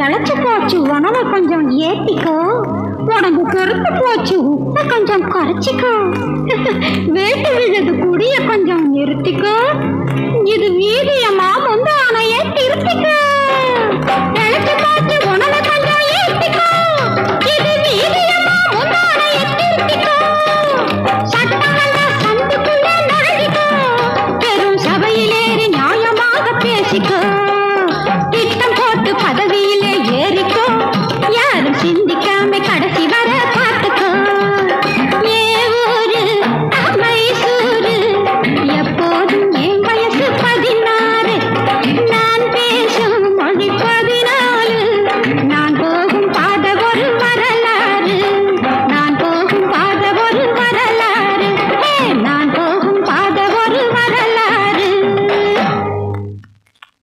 இழைச்சு போச்சு. உணவை கொஞ்சம் ஏற்றிக்கோ உடம்பு கருத்து போச்சு. உப்பை கொஞ்சம் குறைச்சிக்கோ. வேட்டு விழுது குடிய கொஞ்சம் நிறுத்திக்கோ. இது வீதியமா வந்து அணையை திருத்திக்கோ இழைச்சு போச்சு பேசிக்கோ. திட்டம் போட்டு பதவியிலே